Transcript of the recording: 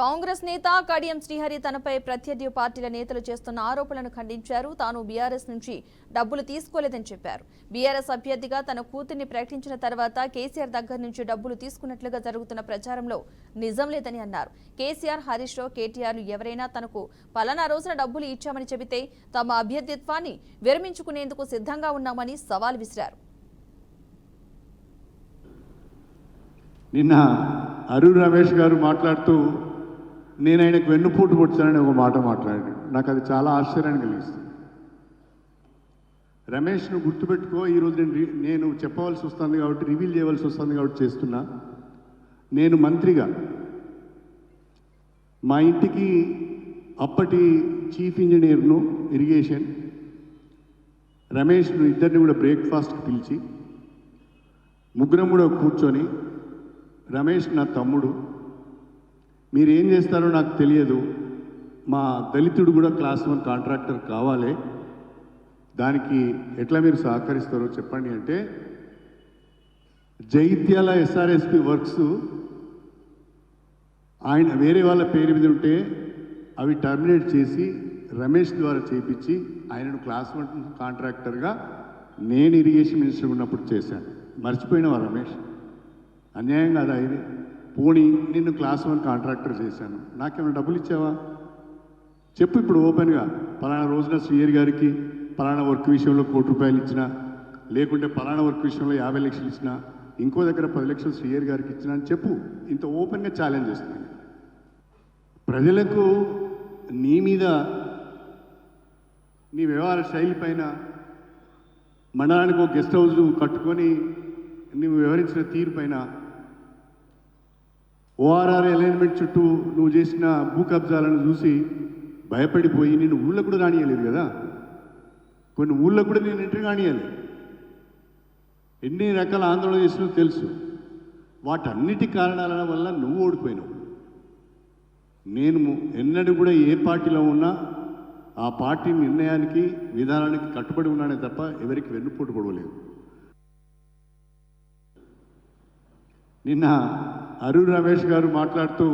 కాంగ్రెస్ నేత కడియం శ్రీహరి తనపై ప్రత్యర్థి పార్టీల నేతలు చేస్తున్న ఆరోపణలను ఖండించారు. తాను బీఆర్ఎస్ నుంచి డబ్బులు తీసుకోలేదని చెప్పారు. బీఆర్ఎస్ అభ్యర్థిగా తన కూతుర్ని ప్రకటించిన తర్వాత కేసీఆర్ దగ్గర నుంచి డబ్బులు తీసుకున్నట్లుగా జరుగుతున్న ప్రచారంలో నిజం లేదని అన్నారు. కేసీఆర్ హరీష్ రావు కేటీఆర్ ఎవరైనా తనకు పలానా రోజున డబ్బులు ఇచ్చామని చెబితే తమ అభ్యర్థిత్వాన్ని విరమించుకునేందుకు సిద్ధంగా ఉన్నామని సవాల్ విసిరారు. నిన్న అరుణ్ రమేష్ గారు మాట్లాడుతూ నేను ఆయనకు వెన్నుపోటు పొడిచానని ఒక మాట మాట్లాడాడు. నాకు అది చాలా ఆశ్చర్యాన్ని కలిగిస్తుంది. రమేష్ను గుర్తుపెట్టుకో ఈరోజు నేను నేను చెప్పవలసి వస్తుంది కాబట్టి రివీల్ చేయవలసి వస్తుంది కాబట్టి చేస్తున్నా. నేను మంత్రిగా మా ఇంటికి అప్పటి చీఫ్ ఇంజనీర్ను ఇరిగేషన్ రమేష్ను ఇద్దరిని కూడా బ్రేక్ఫాస్ట్కి పిలిచి ముగ్గురం కూడా కూర్చొని రమేష్ నా తమ్ముడు మీరు ఏం చేస్తారో నాకు తెలియదు. మా దళితుడు కూడా క్లాస్ వన్ కాంట్రాక్టర్ కావాలి. దానికి ఎట్లా మీరు సహకరిస్తారో చెప్పండి అంటే జైత్యాల ఎస్ఆర్ఎస్పి వర్క్స్ ఆయన వేరే వాళ్ళ పేరు మీద ఉంటే అవి టర్మినేట్ చేసి రమేష్ ద్వారా చేపించి ఆయనను క్లాస్ వన్ కాంట్రాక్టర్గా నేను ఇరిగేషన్ మినిస్టర్ ఉన్నప్పుడు చేశాను. మర్చిపోయినవా రమేష్? అన్యాయం కాదా ఇది? పోనీ నిన్ను క్లాస్ వన్ కాంట్రాక్టర్ చేశాను. నాకేమైనా డబ్బులు ఇచ్చావా? చెప్పు ఇప్పుడు ఓపెన్గా. పలానా రోజున శ్రీయర్ గారికి పలానా వర్క్ విషయంలో కోటి రూపాయలు ఇచ్చిన లేకుంటే పలానా వర్క్ విషయంలో యాభై లక్షలు ఇచ్చిన ఇంకో దగ్గర పది లక్షలు శ్రీయర్ గారికి ఇచ్చిన అని చెప్పు. ఇంత ఓపెన్గా ఛాలెంజ్ చేస్తున్నాను. ప్రజలకు నీ మీద నీ వ్యవహార శైలి పైన మండలానికి ఒక గెస్ట్ హౌస్ కట్టుకొని నువ్వు వివరించిన తీరు పైన ఓఆర్ఆర్ అలైన్మెంట్ చుట్టూ నువ్వు చేసిన భూ కబ్జాలను చూసి భయపడిపోయి నేను ఊళ్ళో కూడా రానియలేదు కదా? కొన్ని ఊళ్ళో కూడా నేను ఎంటర్ కానియాలి ఎన్ని రకాల ఆందోళన చేసినా తెలుసు. వాటన్నిటి కారణాల వల్ల నువ్వు ఓడిపోయినావు. నేను ఎన్నడూ కూడా ఏ పార్టీలో ఉన్నా ఆ పార్టీ నిర్ణయానికి విధానానికి కట్టుబడి ఉన్నానే తప్ప ఎవరికి వెన్నుపోటు పొడవలేదు. నిన్న అరుణ్ రమేష్ గారు మాట్లాడుతూ